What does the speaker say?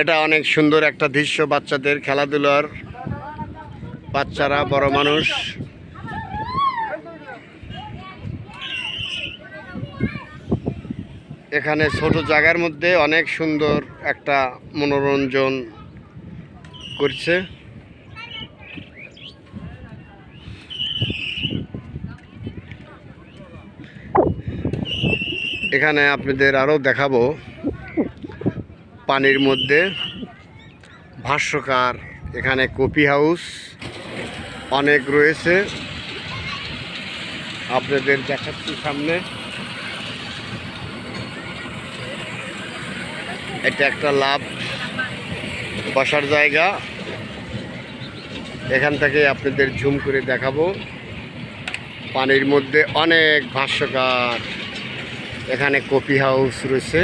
এটা অনেক সুন্দর একটা দৃশ্য বাচ্চাদের খেলাধুলার। বাচ্চারা, বড় মানুষ। এখানে ছোট জায়গার মধ্যে অনেক সুন্দর একটা মনোরঞ্জন করছে। এখানে আপনাদের আরও দেখাবো। পানির মধ্যে ভাষ্যকার এখানে কপি হাউস অনেক রয়েছে। আপনাদের দেখাচ্ছি সামনে। এটা একটা লাভ বসার জায়গা। এখান থেকে আপনাদের ঝুম করে দেখাবো। পানির মধ্যে অনেক ভাষ্যকার এখানে কপি হাউস রয়েছে।